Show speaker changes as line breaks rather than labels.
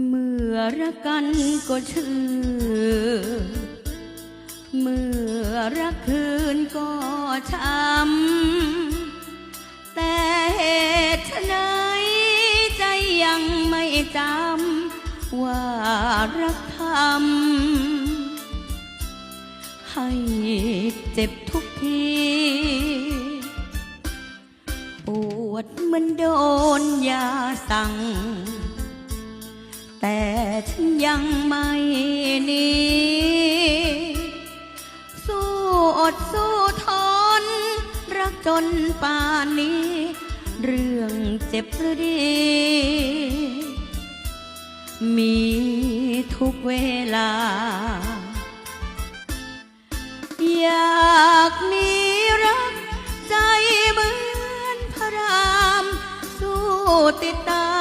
เมื่อรักกันก็ชื่อ เมื่อรักคืนก็ช้ำ แต่เหตุไฉนใจยังไม่จำว่ารักทำให้เจ็บทุกที ปวดเหมันโดนยาสั่ง แต่ฉันยังไม่หนีสู้อดสู้ทน รักจนป่านนี้ เรื่องเจ็บหรือดี มีทุกเวลา อยากมีรักใจเหมือนพระราม สู้ติดตาม